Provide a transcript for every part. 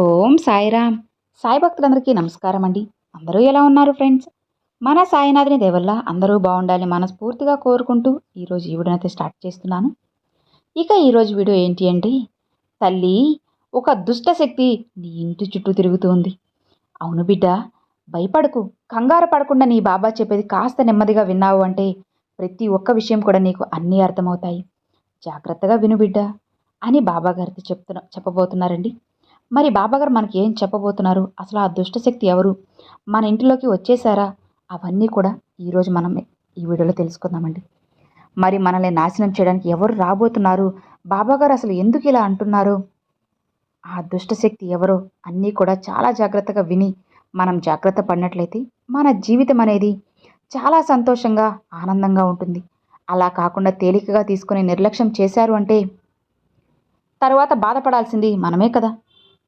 ఓం సాయిరామ్. సాయి భక్తులందరికీ నమస్కారం అండి. అందరూ ఎలా ఉన్నారు ఫ్రెండ్స్? మన సాయినాథుని దేవల్ల అందరూ బాగుండాలి మనస్ఫూర్తిగా కోరుకుంటూ ఈరోజు ఈ వీడియోనైతే స్టార్ట్ చేస్తున్నాను. ఇక ఈరోజు వీడియో ఏంటి అంటే తల్లి ఒక దుష్ట శక్తి నీ ఇంటి చుట్టూ తిరుగుతుంది. అవును బిడ్డ భయపడకు. కంగారు పడకుండా నీ బాబా చెప్పేది కాస్త నెమ్మదిగా విన్నావు అంటే ప్రతి ఒక్క విషయం కూడా నీకు అన్నీ అర్థమవుతాయి. జాగ్రత్తగా విను బిడ్డ అని బాబాగారితో చెప్తున్నా చెప్పబోతున్నారండి. మరి బాబాగారు మనకి ఏం చెప్పబోతున్నారు? అసలు ఆ దుష్టశక్తి ఎవరు? మన ఇంటిలోకి వచ్చేసారా అవన్నీ కూడా ఈరోజు మనం ఈ వీడియోలో తెలుసుకుందామండి. మరి మనల్ని నాశనం చేయడానికి ఎవరు రాబోతున్నారు? బాబాగారు అసలు ఎందుకు ఇలా అంటున్నారు? ఆ దుష్టశక్తి ఎవరో అన్నీ కూడా చాలా జాగ్రత్తగా విని మనం జాగ్రత్త పడినట్లయితే మన జీవితం అనేది చాలా సంతోషంగా ఆనందంగా ఉంటుంది. అలా కాకుండా తేలికగా తీసుకుని నిర్లక్ష్యం చేశారు అంటే తర్వాత బాధపడాల్సింది మనమే కదా.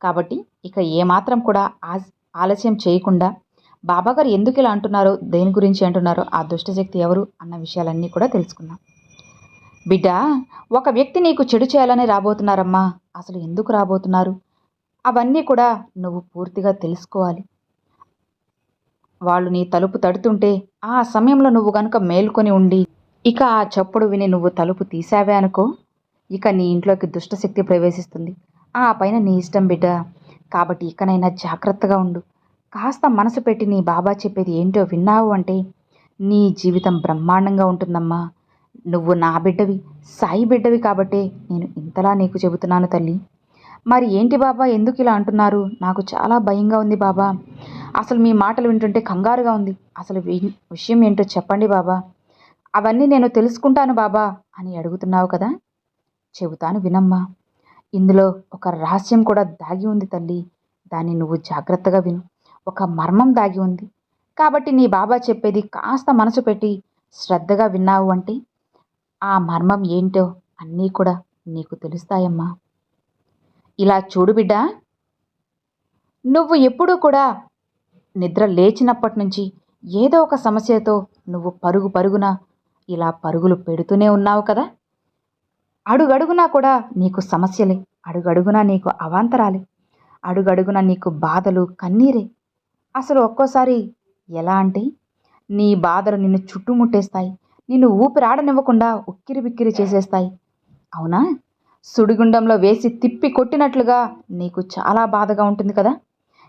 కాబట్టి ఇక ఏమాత్రం కూడా ఆస్ ఆలస్యం చేయకుండా బాబాగారు ఎందుకు ఇలా అంటున్నారో దేని గురించి అంటున్నారో ఆ దుష్టశక్తి ఎవరు అన్న విషయాలన్నీ కూడా తెలుసుకుందాం. బిడ్డ ఒక వ్యక్తి నీకు చెడు చేయాలని రాబోతున్నారమ్మా. అసలు ఎందుకు రాబోతున్నారు? అవన్నీ కూడా నువ్వు పూర్తిగా తెలుసుకోవాలి. వాళ్ళు నీ తలుపు తడుతుంటే ఆ సమయంలో నువ్వు గనుక మేల్కొని ఉండి ఇక ఆ చప్పుడు విని నువ్వు తలుపు తీసావే అనుకో ఇక నీ ఇంట్లోకి దుష్టశక్తి ప్రవేశిస్తుంది. ఆ పైన నీ ఇష్టం బిడ్డ. కాబట్టి ఇకనైనా జాగ్రత్తగా ఉండు. కాస్త మనసు పెట్టి నీ బాబా చెప్పేది ఏంటో విన్నావు అంటే నీ జీవితం బ్రహ్మాండంగా ఉంటుందమ్మా. నువ్వు నా బిడ్డవి సాయి బిడ్డవి కాబట్టే నేను ఇంతలా నీకు చెబుతున్నాను తల్లి. మరి ఏంటి బాబా ఎందుకు ఇలా అంటున్నారు? నాకు చాలా భయంగా ఉంది బాబా. అసలు మీ మాటలు వింటుంటే కంగారుగా ఉంది. అసలు విషయం ఏంటో చెప్పండి బాబా. అవన్నీ నేను తెలుసుకుంటాను బాబా అని అడుగుతున్నావు కదా? చెబుతాను వినమ్మా. ఇందులో ఒక రహస్యం కూడా దాగి ఉంది తల్లి. దాన్ని నువ్వు జాగ్రత్తగా విను. ఒక మర్మం దాగి ఉంది. కాబట్టి నీ బాబా చెప్పేది కాస్త మనసు పెట్టి శ్రద్ధగా విన్నావు అంటే ఆ మర్మం ఏంటో అన్నీ కూడా నీకు తెలుస్తాయమ్మా. ఇలా చూడు బిడ్డా. నువ్వు ఎప్పుడూ కూడా నిద్ర లేచినప్పటి నుంచి ఏదో ఒక సమస్యతో నువ్వు పరుగు పరుగున ఇలా పరుగులు పెడుతూనే ఉన్నావు కదా. అడుగడుగునా కూడా నీకు సమస్యలే అడుగడుగునా నీకు అవాంతరాలే అడుగడుగునా నీకు బాధలు కన్నీరే. అసలు ఒక్కోసారి ఎలా అంటే నీ బాధలు నిన్ను చుట్టుముట్టేస్తాయి నిన్ను ఊపిరాడనివ్వకుండా ఉక్కిరి బిక్కిరి చేసేస్తాయి. అవునా? సుడిగుండంలో వేసి తిప్పి కొట్టినట్లుగా నీకు చాలా బాధగా ఉంటుంది కదా?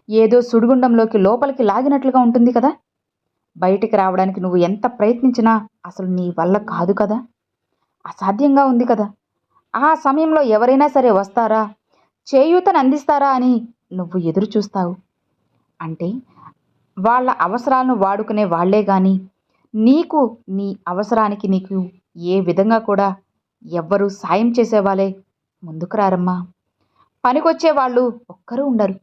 ఏదో సుడిగుండంలోకి లోపలికి లాగినట్లుగా ఉంటుంది కదా? బయటికి రావడానికి నువ్వు ఎంత ప్రయత్నించినా అసలు నీ వల్ల కాదు కదా? అసాధ్యంగా ఉంది కదా? ఆ సమయంలో ఎవరైనా సరే వస్తారా? చేయూతను అందిస్తారా అని నువ్వు ఎదురు చూస్తావు. అంటే వాళ్ళ అవసరాలను వాడుకునే వాళ్ళే కానీ నీకు నీ అవసరానికి నీకు ఏ విధంగా కూడా ఎవ్వరూ సాయం చేసేవాళ్ళే ముందుకు రారమ్మా. పనికొచ్చే వాళ్ళు ఒక్కరూ ఉండరు.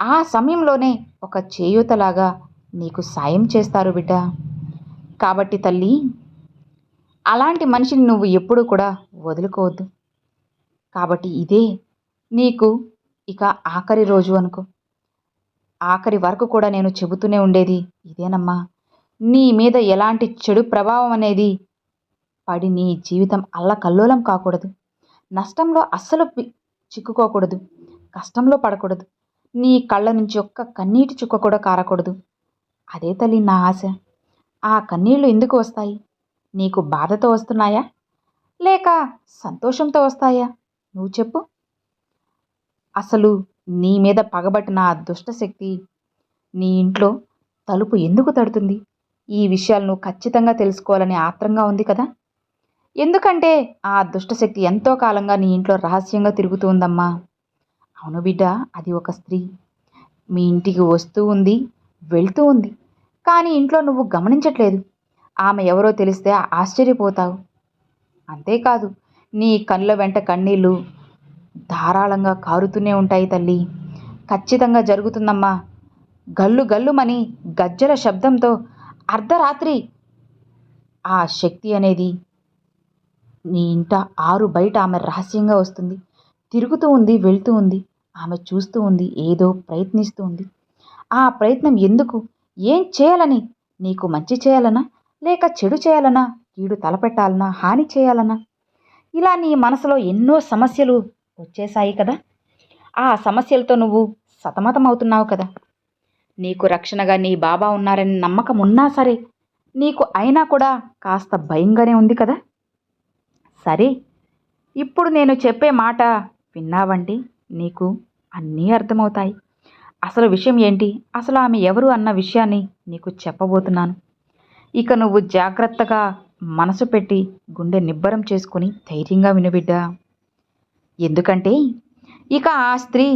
ఆ సమయంలోనే ఒక చేయూతలాగా నీకు సాయం చేస్తారు బిడ్డ. కాబట్టి తల్లి అలాంటి మనిషిని నువ్వు ఎప్పుడూ కూడా వదులుకోవద్దు. కాబట్టి ఇదే నీకు ఇక ఆఖరి రోజు అనుకో. ఆఖరి వరకు కూడా నేను చెబుతూనే ఉండేది ఇదేనమ్మా. నీ మీద ఎలాంటి చెడు ప్రభావం అనేది పడి నీ జీవితం అల్లకల్లోలం కాకూడదు. నష్టంలో అస్సలు చిక్కుకోకూడదు. కష్టంలో పడకూడదు. నీ కళ్ళ నుంచి ఒక్క కన్నీటి చుక్క కూడా కారకూడదు. అదే తల్లి నా ఆశ. ఆ కన్నీళ్ళు ఎందుకు వస్తాయి? నీకు బాధతో వస్తున్నాయా? లేక సంతోషంతో వస్తాయా? నువ్వు చెప్పు. అసలు నీ మీద పగబట్టిన ఆ దుష్టశక్తి నీ ఇంట్లో తలుపు ఎందుకు తడుతుంది? ఈ విషయాలను ఖచ్చితంగా తెలుసుకోవాలని ఆత్రంగా ఉంది కదా? ఎందుకంటే ఆ దుష్టశక్తి ఎంతో కాలంగా నీ ఇంట్లో రహస్యంగా తిరుగుతూ ఉందమ్మా. అవును బిడ్డ అది ఒక స్త్రీ. మీ ఇంటికి వస్తూ ఉంది వెళ్తూ ఉంది. కానీ ఇంట్లో నువ్వు గమనించట్లేదు. ఆమె ఎవరో తెలిస్తే ఆశ్చర్యపోతావు. అంతేకాదు నీ కళ్ళ వెంట కన్నీళ్ళు ధారాళంగా కారుతూనే ఉంటాయి తల్లి. ఖచ్చితంగా జరుగుతుందమ్మా. గల్లు గల్లుమని గజ్జల శబ్దంతో అర్ధరాత్రి ఆ శక్తి అనేది నీ ఇంట ఆరు బయట ఆమె రహస్యంగా వస్తుంది. తిరుగుతూ ఉంది వెళ్తూ ఉంది. ఆమె చూస్తూ ఉంది ఏదో ప్రయత్నిస్తూ ఉంది. ఆ ప్రయత్నం ఎందుకు? ఏం చేయాలని? నీకు మంచి చేయాలనా? లేక చెడు చేయాలనా? కీడు తలపెట్టాలనా? హాని చేయాలనా? ఇలా నీ మనసులో ఎన్నో సమస్యలు వచ్చేసాయి కదా. ఆ సమస్యలతో నువ్వు సతమతమవుతున్నావు కదా. నీకు రక్షణగా నీ బాబా ఉన్నారని నమ్మకం ఉన్నా సరే నీకు అయినా కూడా కాస్త భయంగానే ఉంది కదా. సరే ఇప్పుడు నేను చెప్పే మాట విన్నావండి నీకు అన్నీ అర్థమవుతాయి. అసలు విషయం ఏంటి? అసలు ఆమె ఎవరు అన్న విషయాన్ని నీకు చెప్పబోతున్నాను. ఇక నువ్వు జాగ్రత్తగా మనసు పెట్టి గుండె నిబ్బరం చేసుకుని ధైర్యంగా వినుబిడ్డా ఎందుకంటే ఇక ఆ స్త్రీ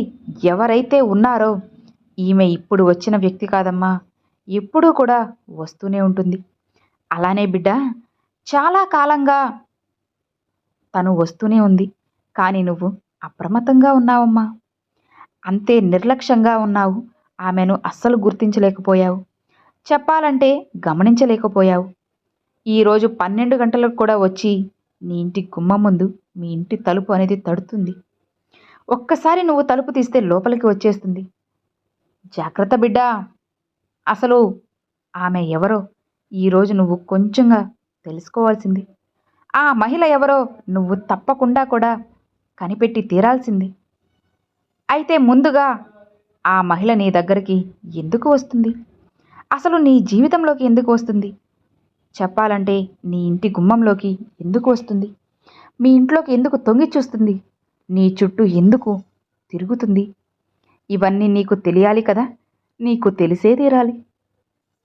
ఎవరైతే ఉన్నారో ఈమె ఇప్పుడు వచ్చిన వ్యక్తి కాదమ్మా. ఎప్పుడూ కూడా వస్తూనే ఉంటుంది. అలానే బిడ్డ చాలా కాలంగా తను వస్తూనే ఉంది. కానీ నువ్వు అప్రమత్తంగా ఉన్నావమ్మా. అంతే నిర్లక్ష్యంగా ఉన్నావు. ఆమెను అస్సలు గుర్తించలేకపోయావు. చెప్పాలంటే గమనించలేకపోయావు. ఈరోజు పన్నెండు గంటలకు కూడా వచ్చి నీ ఇంటి గుమ్మం ముందు మీ ఇంటి తలుపు అనేది తడుతుంది. ఒక్కసారి నువ్వు తలుపు తీస్తే లోపలికి వచ్చేస్తుంది. జాగ్రత్త బిడ్డా! అసలు ఆమె ఎవరో ఈరోజు నువ్వు కొంచెంగా తెలుసుకోవాల్సింది. ఆ మహిళ ఎవరో నువ్వు తప్పకుండా కూడా కనిపెట్టి తీరాల్సింది. అయితే ముందుగా ఆ మహిళ నీ దగ్గరికి ఎందుకు వస్తుంది? అసలు నీ జీవితంలోకి ఎందుకు వస్తుంది? చెప్పాలంటే నీ ఇంటి గుమ్మంలోకి ఎందుకు వస్తుంది? మీ ఇంట్లోకి ఎందుకు తొంగి చూస్తుంది? నీ చుట్టూ ఎందుకు తిరుగుతుంది? ఇవన్నీ నీకు తెలియాలి కదా? నీకు తెలిసే తీరాలి.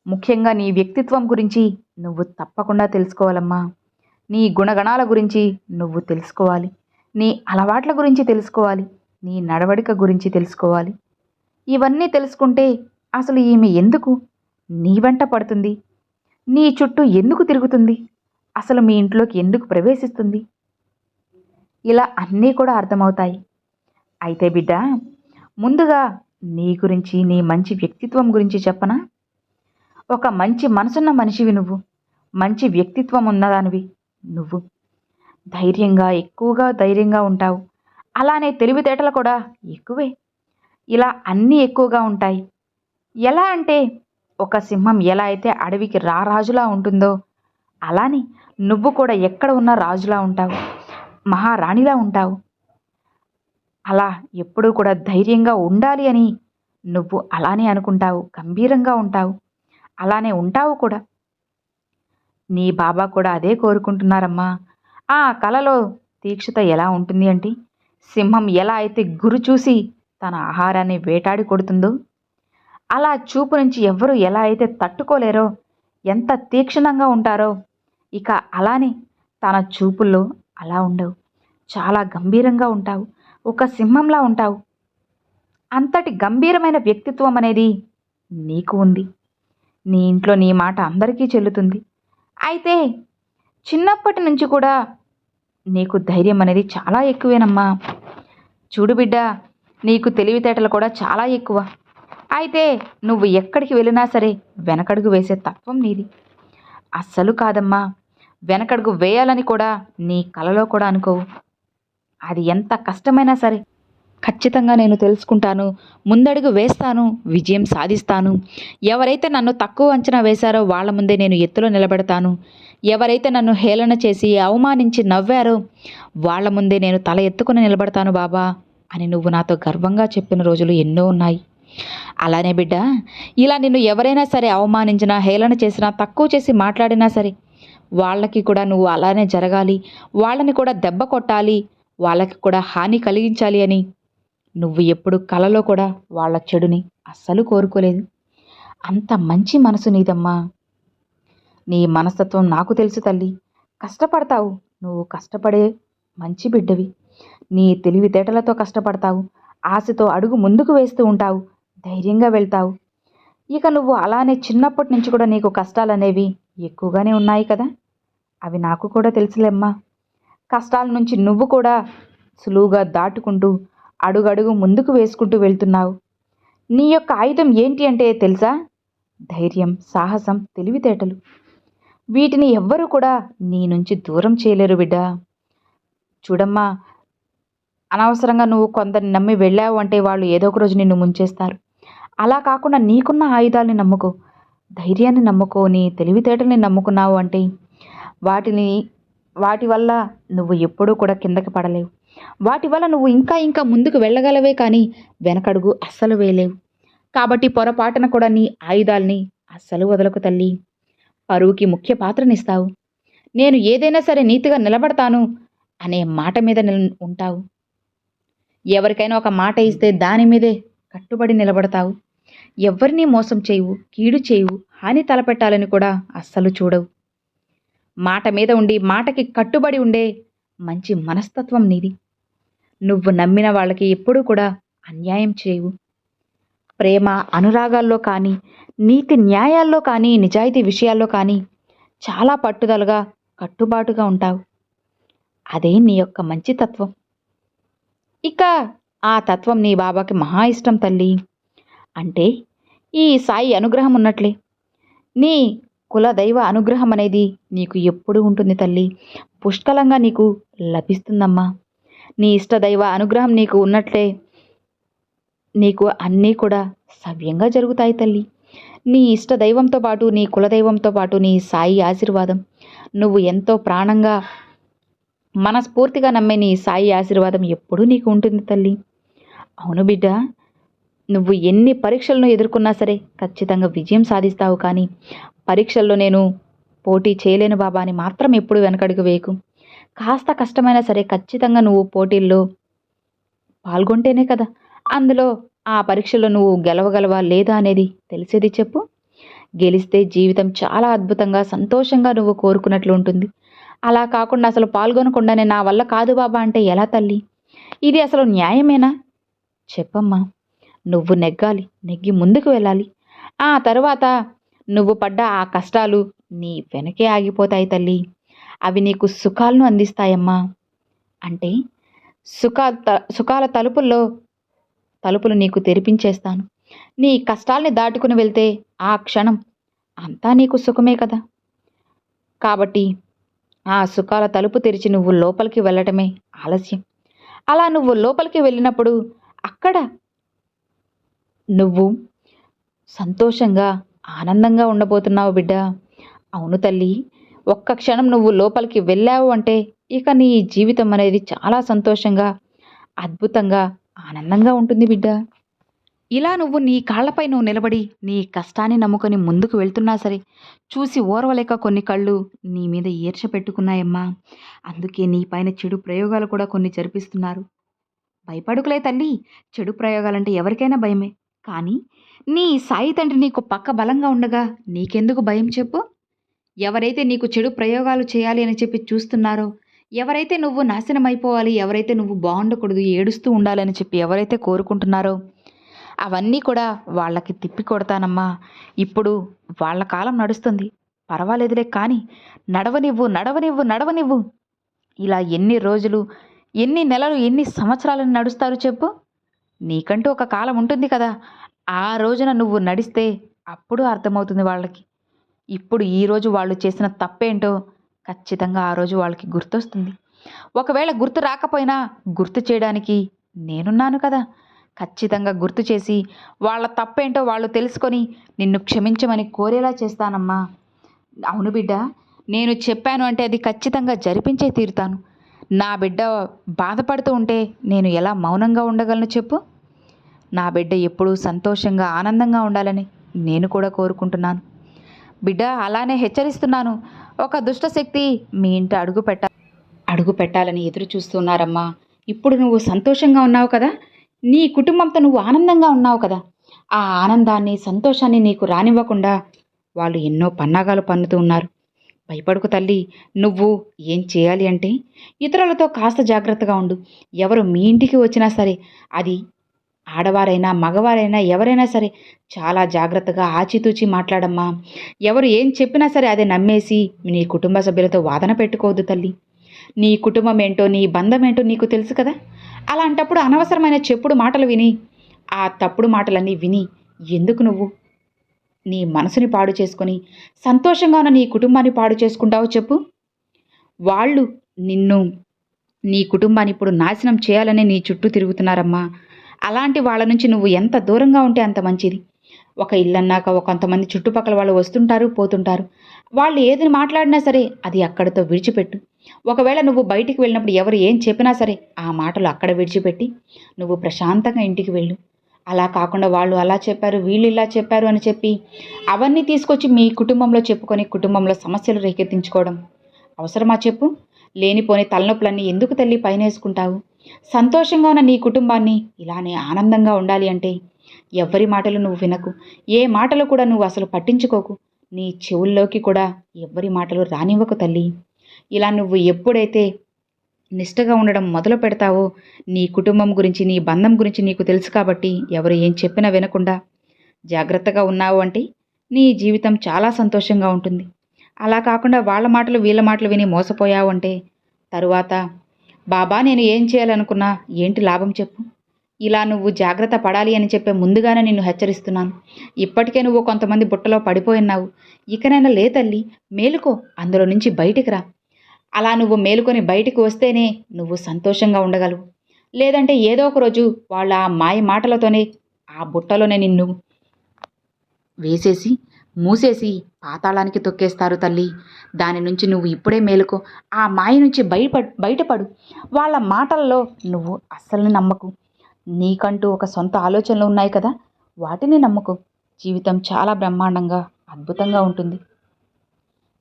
ముఖ్యంగా నీ వ్యక్తిత్వం గురించి నువ్వు తప్పకుండా తెలుసుకోవాలమ్మా. నీ గుణగణాల గురించి నువ్వు తెలుసుకోవాలి. నీ అలవాట్ల గురించి తెలుసుకోవాలి. నీ నడవడిక గురించి తెలుసుకోవాలి. ఇవన్నీ తెలుసుకుంటే అసలు ఈమె ఎందుకు? నీ వెంట పడుతుంది. నీ చుట్టూ ఎందుకు తిరుగుతుంది? అసలు మీ ఇంట్లోకి ఎందుకు ప్రవేశిస్తుంది? ఇలా అన్నీ కూడా అర్థమవుతాయి. అయితే బిడ్డ ముందుగా నీ గురించి నీ మంచి వ్యక్తిత్వం గురించి చెప్పనా? ఒక మంచి మనసున్న మనిషివి నువ్వు. మంచి వ్యక్తిత్వం ఉన్నదానివి నువ్వు. ధైర్యంగా ఎక్కువగా ధైర్యంగా ఉంటావు. అలానే తెలివితేటలు కూడా ఎక్కువే. ఇలా అన్నీ ఎక్కువగా ఉంటాయి. ఎలా అంటే ఒక సింహం ఎలా అయితే అడవికి రారాజులా ఉంటుందో అలానే నువ్వు కూడా ఎక్కడ ఉన్నా రాజులా ఉంటావు మహారాణిలా ఉంటావు. అలా ఎప్పుడూ కూడా ధైర్యంగా ఉండాలి అని నువ్వు అలానే అనుకుంటావు గంభీరంగా ఉంటావు. అలానే ఉంటావు కూడా. నీ బాబా కూడా అదే కోరుకుంటున్నారమ్మా. ఆ కలలో తీక్షత ఎలా ఉంటుంది అంటే సింహం ఎలా అయితే గురు చూసి తన ఆహారాన్ని వేటాడి కొడుతుందో అలా చూపు నుంచి ఎవ్వరూ ఎలా అయితే తట్టుకోలేరో ఎంత తీక్షణంగా ఉంటారో ఇక అలానే తన చూపుల్లో అలా ఉండవు. చాలా గంభీరంగా ఉంటావు. ఒక సింహంలా ఉంటావు. అంతటి గంభీరమైన వ్యక్తిత్వం అనేది నీకు ఉంది. నీ ఇంట్లో నీ మాట అందరికీ చెల్లుతుంది. అయితే చిన్నప్పటి నుంచి కూడా నీకు ధైర్యం అనేది చాలా ఎక్కువేనమ్మా. చూడు బిడ్డ నీకు తెలివితేటలు కూడా చాలా ఎక్కువ. అయితే నువ్వు ఎక్కడికి వెళ్ళినా సరే వెనకడుగు వేసే తత్వం నీది. అస్సలు కాదమ్మా. వెనకడుగు వేయాలని కూడా నీ కలలో కూడా అనుకోవు. అది ఎంత కష్టమైనా సరే. ఖచ్చితంగా నేను తెలుసుకుంటాను. ముందడుగు వేస్తాను. విజయం సాధిస్తాను. ఎవరైతే నన్ను తక్కువ అంచనా వేశారో వాళ్ళ ముందే నేను ఎత్తులో నిలబెడతాను. ఎవరైతే నన్ను హేళన చేసి అవమానించి నవ్వారో వాళ్ళ ముందే నేను తల ఎత్తుకుని నిలబడతాను బాబా అని నువ్వు నాతో గర్వంగా చెప్పిన రోజులు ఎన్నో ఉన్నాయి. అలానే బిడ్డ ఇలా నిన్ను ఎవరైనా సరే అవమానించినా హేళన చేసినా తక్కువ చేసి మాట్లాడినా సరే వాళ్ళకి కూడా నువ్వు అలానే జరగాలి. వాళ్ళని కూడా దెబ్బ కొట్టాలి. వాళ్ళకి కూడా హాని కలిగించాలి అని నువ్వు ఎప్పుడు కలలో కూడా వాళ్ళ చెడుని అస్సలు కోరుకోలేదు. అంత మంచి మనసు నీదమ్మా. నీ మనస్తత్వం నాకు తెలుసు తల్లి. కష్టపడతావు. నువ్వు కష్టపడే మంచి బిడ్డవి. నీ తెలివితేటలతో కష్టపడతావు. ఆశతో అడుగు ముందుకు వేస్తూ ఉంటావు. ధైర్యంగా వెళ్తావు. ఇక నువ్వు అలానే చిన్నప్పటి నుంచి కూడా నీకు కష్టాలు అనేవి ఎక్కువగానే ఉన్నాయి కదా? అవి నాకు కూడా తెలుసులేమ్మా. కష్టాల నుంచి నువ్వు కూడా సులువుగా దాటుకుంటూ అడుగడుగు ముందుకు వేసుకుంటూ వెళ్తున్నావు. నీ యొక్క ఆయుధం ఏంటి అంటే తెలుసా? ధైర్యం సాహసం తెలివితేటలు. వీటిని ఎవ్వరూ కూడా నీ నుంచి దూరం చేయలేరు బిడ్డా. చూడమ్మా అనవసరంగా నువ్వు కొందరిని నమ్మి వెళ్ళావు అంటే వాళ్ళు ఏదో ఒక రోజు నిన్ను ముంచేస్తారు. అలా కాకుండా నీకున్న ఆయుధాలని నమ్ముకో. ధైర్యాన్ని నమ్ముకోని తెలివితేటని తెలివితేటల్ని నమ్ముకున్నావు అంటే వాటిని వాటి వల్ల నువ్వు ఎప్పుడూ కూడా కిందకి పడలేవు. వాటి వల్ల నువ్వు ఇంకా ఇంకా ముందుకు వెళ్ళగలవే కానీ వెనకడుగు అస్సలు వేయలేవు. కాబట్టి పొరపాటున కూడా నీ ఆయుధాల్ని అస్సలు వదలకు తల్లి. పరువుకి ముఖ్య పాత్రనిస్తావు. నేను ఏదైనా సరే నీతిగా నిలబడతాను అనే మాట మీద నిల్ ఉంటావు. ఎవరికైనా ఒక మాట ఇస్తే దాని మీదే కట్టుబడి నిలబడతావు. ఎవ్వరినీ మోసం చేయవు కీడు చేయవు హాని తలపెట్టాలని కూడా అస్సలు చూడవు. మాట మీద ఉండి మాటకి కట్టుబడి ఉండే మంచి మనస్తత్వం నీది. నువ్వు నమ్మిన వాళ్ళకి ఎప్పుడూ కూడా అన్యాయం చేయవు. ప్రేమ అనురాగాల్లో కానీ నీతి న్యాయాల్లో కానీ నిజాయితీ విషయాల్లో కానీ చాలా పట్టుదలగా కట్టుబాటుగా ఉంటావు. అదే నీ యొక్క మంచి తత్వం. ఇక ఆ తత్వం నీ బాబాకి మహా ఇష్టం తల్లి. అంటే ఈ సాయి అనుగ్రహం ఉన్నట్లే. నీ కుల దైవ అనుగ్రహం అనేది నీకు ఎప్పుడు ఉంటుంది తల్లి? పుష్కలంగా నీకు లభిస్తుందమ్మా. నీ ఇష్ట దైవ అనుగ్రహం నీకు ఉన్నట్లే నీకు అన్నీ కూడా సవ్యంగా జరుగుతాయి తల్లి. నీ ఇష్ట దైవంతో పాటు నీ కులదైవంతో పాటు నీ సాయి ఆశీర్వాదం. నువ్వు ఎంతో ప్రాణంగా మనస్ఫూర్తిగా నమ్మే నీ సాయి ఆశీర్వాదం ఎప్పుడూ నీకు ఉంటుంది తల్లి. అవును బిడ్డ నువ్వు ఎన్ని పరీక్షలను ఎదుర్కొన్నా సరే ఖచ్చితంగా విజయం సాధిస్తావు కానీ పరీక్షల్లో నేను పోటీ చేయలేను బాబా అని మాత్రం ఎప్పుడు వెనకడుగు వేయకు. కాస్త కష్టమైనా సరే ఖచ్చితంగా నువ్వు పోటీల్లో పాల్గొంటేనే కదా. అందులో ఆ పరీక్షలో నువ్వు గెలవగలవా లేదా అనేది తెలిసేది చెప్పు. గెలిస్తే జీవితం చాలా అద్భుతంగా సంతోషంగా నువ్వు కోరుకున్నట్లు ఉంటుంది. అలా కాకుండా అసలు పాల్గొనకుండానే నా వల్ల కాదు బాబా అంటే ఎలా తల్లి? ఇది అసలు న్యాయమేనా? చెప్పమ్మా. నువ్వు నెగ్గాలి నెగ్గి ముందుకు వెళ్ళాలి. ఆ తరువాత నువ్వు పడ్డ ఆ కష్టాలు నీ వెనకే ఆగిపోతాయి తల్లి. అవి నీకు సుఖాలను అందిస్తాయమ్మా. అంటే సుఖ సుఖాల తలుపుల్లో తలుపులు నీకు తెరిపించేస్తాను. నీ కష్టాల్ని దాటుకుని వెళ్తే ఆ క్షణం అంతా నీకు సుఖమే కదా. కాబట్టి ఆ సుఖాల తలుపు తెరిచి నువ్వు లోపలికి వెళ్ళటమే ఆలస్యం. అలా నువ్వు లోపలికి వెళ్ళినప్పుడు అక్కడ నువ్వు సంతోషంగా ఆనందంగా ఉండబోతున్నావు బిడ్డ. అవును తల్లి ఒక్క క్షణం నువ్వు లోపలికి వెళ్ళావు అంటే ఇక నీ జీవితం అనేది చాలా సంతోషంగా అద్భుతంగా ఆనందంగా ఉంటుంది బిడ్డ. ఇలా నువ్వు నీ కాళ్ళపై నువ్వు నిలబడి నీ కష్టాన్ని నమ్ముకొని ముందుకు వెళ్తున్నా సరే చూసి ఓర్వలేక కొన్ని కళ్ళు నీ మీద ఈర్ష పెట్టుకున్నాయమ్మా. అందుకే నీ పైన చెడు ప్రయోగాలు కూడా కొన్ని జరిపిస్తున్నారు. భయపడుకులే తల్లి చెడు ప్రయోగాలంటే ఎవరికైనా భయమే. కానీ నీ సాయి తండ్రి నీకు పక్క బలంగా ఉండగా నీకెందుకు భయం చెప్పు? ఎవరైతే నీకు చెడు ప్రయోగాలు చేయాలి అని చెప్పి చూస్తున్నారో ఎవరైతే నువ్వు నాశనం అయిపోవాలి ఎవరైతే నువ్వు బాగుండకూడదు ఏడుస్తూ ఉండాలని చెప్పి ఎవరైతే కోరుకుంటున్నారో అవన్నీ కూడా వాళ్ళకి తిప్పి కొడతానమ్మా. ఇప్పుడు వాళ్ళ కాలం నడుస్తుంది. పర్వాలేదులే కానీ నడవనివ్వు నడవనివ్వు నడవనివ్వు. ఇలా ఎన్ని రోజులు ఎన్ని నెలలు ఎన్ని సంవత్సరాలను నడుస్తారు చెప్పు? నీకంటూ ఒక కాలం ఉంటుంది కదా. ఆ రోజున నువ్వు నడిస్తే అప్పుడు అర్థమవుతుంది వాళ్ళకి. ఇప్పుడు ఈరోజు వాళ్ళు చేసిన తప్పేంటో ఖచ్చితంగా ఆ రోజు వాళ్ళకి గుర్తొస్తుంది. ఒకవేళ గుర్తు రాకపోయినా గుర్తు చేయడానికి నేనున్నాను కదా. ఖచ్చితంగా గుర్తు చేసి వాళ్ళ తప్పేంటో వాళ్ళు తెలుసుకొని నిన్ను క్షమించమని కోరేలా చేస్తానమ్మా. అవును బిడ్డ నేను చెప్పాను అంటే అది ఖచ్చితంగా జరిపించే తీరుతాను. నా బిడ్డ బాధపడుతూ ఉంటే నేను ఎలా మౌనంగా ఉండగలను చెప్పు? నా బిడ్డ ఎప్పుడూ సంతోషంగా ఆనందంగా ఉండాలని నేను కూడా కోరుకుంటున్నాను. బిడ్డ అలానే హెచ్చరిస్తున్నాను. ఒక దుష్టశక్తి మీ ఇంట అడుగు పెట్ట అడుగు పెట్టాలని ఎదురు చూస్తున్నారమ్మా. ఇప్పుడు నువ్వు సంతోషంగా ఉన్నావు కదా? నీ కుటుంబంతో నువ్వు ఆనందంగా ఉన్నావు కదా? ఆ ఆనందాన్ని సంతోషాన్ని నీకు రానివ్వకుండా వాళ్ళు ఎన్నో పన్నాగాలు పన్నుతూ ఉన్నారు. భయపడుకు తల్లి నువ్వు ఏం చేయాలి అంటే? ఇతరులతో కాస్త జాగ్రత్తగా ఉండు. ఎవరు మీ ఇంటికి వచ్చినా సరే అది ఆడవారైనా మగవారైనా ఎవరైనా సరే చాలా జాగ్రత్తగా ఆచితూచి మాట్లాడమ్మా. ఎవరు ఏం చెప్పినా సరే అదే నమ్మేసి నీ కుటుంబ సభ్యులతో వాదన పెట్టుకోవద్దు తల్లి. నీ కుటుంబం ఏంటో నీ బంధం ఏంటో నీకు తెలుసు కదా? అలాంటప్పుడు అనవసరమైన చెప్పుడు మాటలు విని ఆ తప్పుడు మాటలన్నీ విని ఎందుకు నువ్వు నీ మనసుని పాడు చేసుకొని సంతోషంగా ఉన్న నీ కుటుంబాన్ని పాడు చేసుకుంటావో చెప్పు. వాళ్ళు నిన్ను నీ కుటుంబాన్ని ఇప్పుడు నాశనం చేయాలని నీ చుట్టూ తిరుగుతున్నారమ్మా. అలాంటి వాళ్ళ నుంచి నువ్వు ఎంత దూరంగా ఉంటే అంత మంచిది. ఒక ఇల్లన్నాక ఒక కొంతమంది చుట్టుపక్కల వాళ్ళు వస్తుంటారు పోతుంటారు. వాళ్ళు ఏది మాట్లాడినా సరే అది అక్కడితో విడిచిపెట్టు. ఒకవేళ నువ్వు బయటికి వెళ్ళినప్పుడు ఎవరు ఏం చెప్పినా సరే ఆ మాటలు అక్కడ విడిచిపెట్టి నువ్వు ప్రశాంతంగా ఇంటికి వెళ్ళు. అలా కాకుండా వాళ్ళు అలా చెప్పారు వీళ్ళు ఇలా చెప్పారు అని చెప్పి అవన్నీ తీసుకొచ్చి మీ కుటుంబంలో చెప్పుకొని కుటుంబంలో సమస్యలు రేకెత్తించుకోవడం. అవసరమా చెప్పు? లేనిపోని తలనొప్పులన్నీ ఎందుకు తల్లి పైనేసుకుంటావు సంతోషంగా ఉన్న నీ కుటుంబాన్ని ఇలానే ఆనందంగా ఉండాలి అంటే ఎవ్వరి మాటలు నువ్వు వినకు. ఏ మాటలు కూడా నువ్వు అసలు పట్టించుకోకు. నీ చెవుల్లోకి కూడా ఎవ్వరి మాటలు రానివ్వకు తల్లి. ఇలా నువ్వు ఎప్పుడైతే నిష్టగా ఉండడం మొదలు పెడతావో. నీ కుటుంబం గురించి నీ బంధం గురించి నీకు తెలుసు కాబట్టి ఎవరు ఏం చెప్పినా వినకుండా జాగ్రత్తగా ఉన్నావు అంటే నీ జీవితం చాలా సంతోషంగా ఉంటుంది. అలా కాకుండా వాళ్ళ మాటలు వీళ్ళ మాటలు విని మోసపోయావు అంటే తరువాత బాబా నేను ఏం చేయాలనుకున్నా ఏంటి లాభం చెప్పు. ఇలా నువ్వు జాగ్రత్త పడాలి అని చెప్పే ముందుగానే నిన్ను హెచ్చరిస్తున్నాను. ఇప్పటికే నువ్వు కొంతమంది బుట్టలో పడిపోయినావు ఇకనైనా లే తల్లి మేలుకో. అందులో నుంచి బయటికి రా. అలా నువ్వు మేలుకొని బయటికి వస్తేనే నువ్వు సంతోషంగా ఉండగలవు. లేదంటే ఏదో ఒక రోజు వాళ్ళ ఆ మాయ మాటలతోనే ఆ బుట్టలోనే నిన్ను వేసేసి మూసేసి పాతాళానికి తొక్కేస్తారు తల్లి. దాని నుంచి నువ్వు ఇప్పుడే మేలుకో. ఆ మాయ నుంచి బయట బయటపడు. వాళ్ళ మాటల్లో నువ్వు అస్సలు నమ్మకు. నీకంటూ ఒక సొంత ఆలోచనలు ఉన్నాయి కదా? వాటిని నమ్మకు. జీవితం చాలా బ్రహ్మాండంగా అద్భుతంగా ఉంటుంది.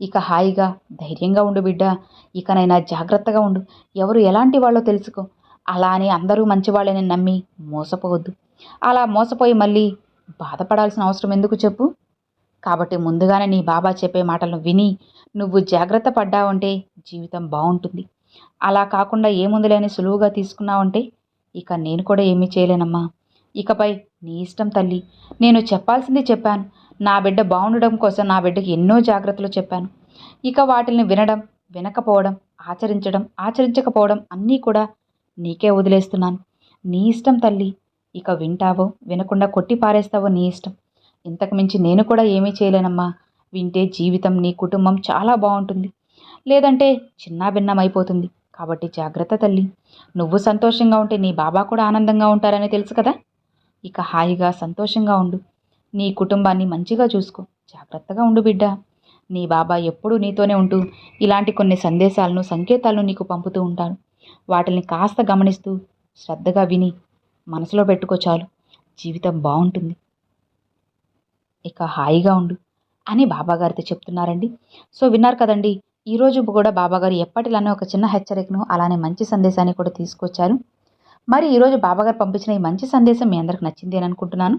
ఇక హాయిగా ధైర్యంగా ఉండు బిడ్డ. ఇకనైనా జాగ్రత్తగా ఉండు. ఎవరు ఎలాంటి వాళ్ళో తెలుసుకో. అలా అని అందరూ మంచివాళ్ళని నమ్మి మోసపోవద్దు. అలా మోసపోయి మళ్ళీ బాధపడాల్సిన అవసరం ఎందుకు చెప్పు? కాబట్టి ముందుగానే నీ బాబా చెప్పే మాటలను విని నువ్వు జాగ్రత్త పడ్డావంటే జీవితం బాగుంటుంది. అలా కాకుండా ఏముందిలేని సులువుగా తీసుకున్నావంటే ఇక నేను కూడా ఏమీ చేయలేనమ్మా. ఇకపై నీ ఇష్టం తల్లి. నేను చెప్పాల్సింది చెప్పాను. నా బిడ్డ బాగుండడం కోసం నా బిడ్డకి ఎన్నో జాగ్రత్తలు చెప్పాను. ఇక వాటిని వినడం వినకపోవడం ఆచరించడం ఆచరించకపోవడం అన్నీ కూడా నీకే వదిలేస్తున్నాను. నీ ఇష్టం తల్లి ఇక వింటావో వినకుండా కొట్టి పారేస్తావో నీ ఇష్టం. ఇంతకు మించి నేను కూడా ఏమీ చేయలేనమ్మా. వింటే జీవితం నీ కుటుంబం చాలా బాగుంటుంది. లేదంటే చిన్నాభిన్నమైపోతుంది కాబట్టి జాగ్రత్త తల్లి. నువ్వు సంతోషంగా ఉంటే నీ బాబా కూడా ఆనందంగా ఉంటారని తెలుసు కదా? ఇక హాయిగా సంతోషంగా ఉండు. నీ కుటుంబాన్ని మంచిగా చూసుకో. జాగ్రత్తగా ఉండు బిడ్డ. నీ బాబా ఎప్పుడూ నీతోనే ఉంటూ ఇలాంటి కొన్ని సందేశాలను సంకేతాలను నీకు పంపుతూ ఉంటాడు. వాటిని కాస్త గమనిస్తూ శ్రద్ధగా విని మనసులో పెట్టుకో చాలు. జీవితం బాగుంటుంది. ఇక హాయిగా ఉండు అని బాబాగారితో చెప్తున్నారండి. సో విన్నారు కదండి ఈరోజు కూడా బాబాగారు ఎప్పటిలానే ఒక చిన్న హెచ్చరికను అలానే మంచి సందేశాన్ని కూడా తీసుకొచ్చారు. మరి ఈరోజు బాబాగారు పంపించిన ఈ మంచి సందేశం మీ అందరికి నచ్చింది అని అనుకుంటున్నాను.